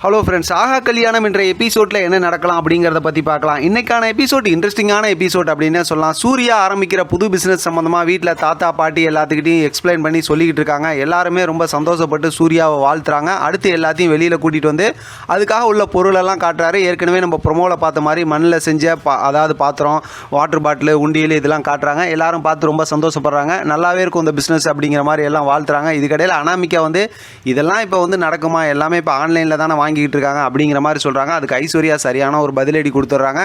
Hello friends ஆஹா கல்யாணம் என்ற எபிசோடில் என்ன நடக்கலாம் அப்படிங்கிறத பற்றி பார்க்கலாம். இன்றைக்கான எபிசோட் இன்ட்ரெஸ்டிங்கான எபிசோட் அப்படின்னு சொல்லலாம். சூர்யா ஆரம்பிக்கிற புது பிஸ்னஸ் சம்மந்தமாக வீட்டில் தாத்தா பாட்டி எல்லாத்துக்கிட்டையும் எக்ஸ்பிளைன் பண்ணி சொல்லிக்கிட்டு இருக்காங்க. எல்லாருமே ரொம்ப சந்தோஷப்பட்டு சூர்யாவை வாழ்த்துறாங்க. அடுத்து எல்லாத்தையும் வெளியில் கூட்டிகிட்டு வந்து அதுக்காக உள்ள பொருளெல்லாம் காட்டுறாரு. ஏற்கனவே நம்ம ப்ரொமோவில் பார்த்த மாதிரி மண்ணில் செஞ்ச பா அதாவது பாத்திரம் வாட்டர் பாட்டில் உண்டியல் இதெல்லாம் காட்டுறாங்க. எல்லாரும் பார்த்து ரொம்ப சந்தோஷப்படுறாங்க. நல்லாவே இருக்கும் இந்த பிஸ்னஸ் அப்படிங்கிற மாதிரி எல்லாம் வாழ்த்துறாங்க. இதுக்கடையில் அனாமிக்கா வந்து இதெல்லாம் இப்போ வந்து நடக்குமா? எல்லாமே இப்போ ஆன்லைனில் தானே வாங்கிக்கிட்டு இருக்காங்க அப்படிங்கிற மாதிரி சொல்கிறாங்க அதுக்கு ஐஸ்வர்யா சரியான ஒரு பதிலடி கொடுத்துட்றாங்க.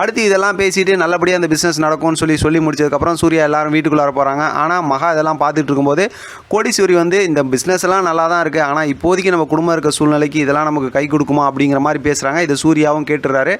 அடுத்து இதெல்லாம் பேசிட்டு நல்லபடியாக அந்த பிஸ்னஸ் நடக்கும்னு சொல்லி சொல்லி முடிச்சதுக்கப்புறம் சூர்யா எல்லாரும் வீட்டுக்குள்ளார போகிறாங்க ஆனால் மகா இதெல்லாம் பார்த்துட்டு இருக்கும்போது கோடீஸ்வரி வந்து இந்த பிஸ்னஸ் எல்லாம் நல்லா தான் இருக்குது ஆனால் இப்போதைக்கு நம்ம குடும்பம் இருக்க சூழ்நிலைக்கு இதெல்லாம் நமக்கு கை கொடுக்குமா அப்படிங்கிற மாதிரி பேசுகிறாங்க இது சூர்யாவும் கேட்டுறாரு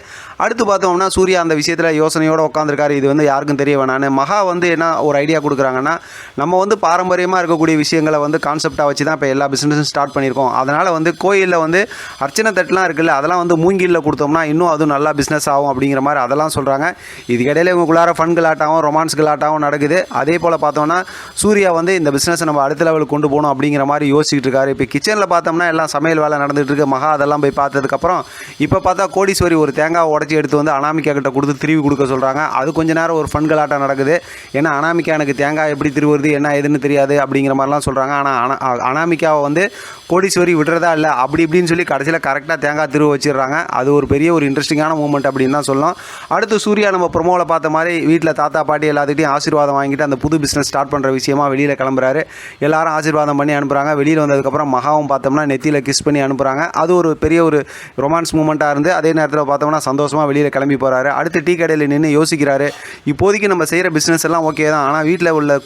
அடுத்து பார்த்தோம்னா சூர்யா அந்த விஷயத்தில் யோசனையோடு உட்காந்துருக்காரு இது வந்து யாருக்கும் தெரிய வேணான்னு மகா வந்து என்ன ஒரு ஐடியா கொடுக்குறாங்கன்னா நம்ம வந்து பாரம்பரியமாக இருக்கக்கூடிய விஷயங்களை வந்து கான்செப்டாக வச்சு தான் இப்போ எல்லா பிஸ்னஸும் ஸ்டார்ட் பண்ணியிருக்கோம். அதனால் வந்து கோயிலில் வந்து அர்ச்சனை தட்டுலாம் இருக்குல்ல அதெல்லாம் வந்து மூங்கிலில் கொடுத்தோம்னா இன்னும் அதுவும் நல்லா பிஸ்னஸ் ஆகும் அப்படிங்கிற மாதிரி அதெல்லாம் சொல்கிறாங்க இதுக்கிடையில இவங்களுக்குள்ளார ஃபன் கலாட்டாவும் ரொமான்ஸ் கலாட்டாவும் நடக்குது. அதே போல் பார்த்தோம்னா சூர்யா வந்து இந்த பிஸ்னஸை நம்ம அடுத்த லெவலுக்கு கொண்டு போகணும் அப்படிங்கிற மாதிரி யோசிச்சுட்டு இருக்காரு. இப்போ கிச்சனில் பார்த்தோம்னா எல்லாம் சமையல் வேலை நடந்துகிட்டு இருக்கு. மகா அதெல்லாம் போய் பார்த்ததுக்கப்புறம் இப்போ பார்த்தா கோடீஸ்வரி ஒரு தேங்காய் உடச்சி எடுத்து வந்து அனாமிக்கா கிட்ட கொடுத்து திருவி கொடுக்க சொல்கிறாங்க அது கொஞ்ச நேரம் ஒரு ஃபன் கலாட்டம் நடக்குது. ஏன்னா அனாமிக்கா எனக்கு தேங்காய் எப்படி திருவுறது என்ன ஏதுன்னு தெரியாது அப்படிங்கிற மாதிரிலாம் சொல்கிறாங்க ஆனால் அனா வந்து கோடீஸ்வரி விடுறதா இல்லை அப்படி இப்படின்னு சொல்லி கடைசியில் கரெக்டாக தேங்காய் திருவு வச்சிடுறாங்க. அது ஒரு பெரிய ஒரு இன்ட்ரெஸ்டிங்கான மூமெண்ட் அப்படின்னு தான் சொல்லலாம். அடுத்து சூர்யா நம்ம ப்ரொமோவில் பார்த்த மாதிரி வீட்டில் தாத்தா பாட்டி எல்லாத்துக்கிட்டையும் ஆசீர்வாதம் வாங்கிட்டு அந்த புது பிஸ்னஸ் ஸ்டார்ட் பண்ணுற விஷயமா வெளியில் கிளம்புறாரு. எல்லாரும் ஆசீர்வாதம் பண்ணி அனுப்புகிறாங்க வெளியில் வந்ததுக்கப்புறம் மகாவும் பார்த்தோம்னா நெத்தியில் கிஸ் பண்ணி அனுப்புகிறாங்க அது ஒரு பெரிய ஒரு ரொமான்ஸ் மூமெண்ட்டாக இருந்து அதே நேரத்தில் பார்த்தோம்னா சந்தோஷமாக வெளியில் கிளம்பி போகிறாரு அடுத்து டீ கடையில் நின்று யோசிக்கிறாரு. இப்போதைக்கு நம்ம செய்கிற பிஸ்னஸ் எல்லாம் ஓகே தான். ஆனால் வீட்டில் உள்ள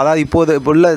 அதாவது இப்போது இப்போ உள்ள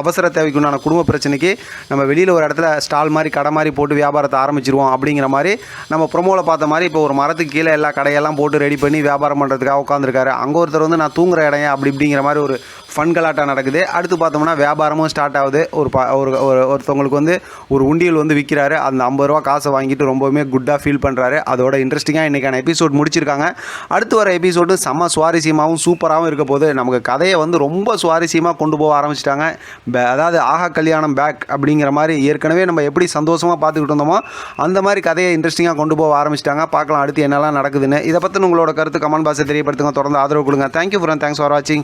அவசர தேவைக்குண்டான குடும்ப பிரச்சனைக்கு நம்ம வெளியில் ஒரு இடத்துல ஸ்டால் மாதிரி கடை மாதிரி போட்டு வியாபாரத்தை ஆரம்பிச்சிருவோம் அப்படிங்கிற மாதிரி நம்ம ப்ரொமோவில் பார்த்த மாதிரி இப்போ ஒரு மரத்துக்கு கீழே எல்லா கடையெல்லாம் போட்டு ரெடி பண்ணி வியாபாரம் பண்ணுறதுக்காக உட்காந்துருக்காரு அங்கே ஒருத்தர் வந்து நான் தூங்குற இடம் அப்படி இப்படிங்கிற மாதிரி ஒரு ஃபன்கலாட்டம் நடக்குது. அடுத்து பார்த்தோம்னா வியாபாரமும் ஸ்டார்ட் ஆகுது. ஒரு ப ஒரு ஒரு- ஒருத்தவங்களுக்கு வந்து ஒரு உண்டியல் வந்து விற்கிறாரு அந்த ஐம்பது ரூபா காசை வாங்கிட்டு ரொம்பவுமே குட்டாக ஃபீல் பண்ணுறாரு அதோட இன்ட்ரெஸ்டிங்காக இன்றைக்கான எபிசோட் முடிச்சிருக்காங்க. அடுத்து வர எபிசோடு செம்ம சுவாரஸ்யமாகவும் சூப்பராகவும் இருக்க போது நமக்கு கதையை வந்து ரொம்ப சுவாரஸ்யமாக கொண்டு போக ஆரம்பிச்சிட்டாங்க. அதாவது ஆஹா கல்யாணம் பேக் அப்படிங்கிற மாதிரி ஏற்கனவே நம்ம எப்படி சந்தோஷமாக பார்த்துக்கிட்டு இருந்தோமோ அந்த மாதிரி கதையை இன்ட்ரெஸ்டிங்காக கொண்டு போக ஆரம்பிச்சிட்டாங்க. பார்க்கலாம் அடுத்து என்னெல்லாம் நடக்குதுன்னு. இதை பற்றி உங்களோட கருத்து கமெண்ட் பாக்ஸை தெரியப்படுத்துங்க. தொடர்ந்து ஆதரவு கொடுங்க. தேங்க்யூ ஃபார் தேங்க்ஸ் ஃபார் வாட்சிங்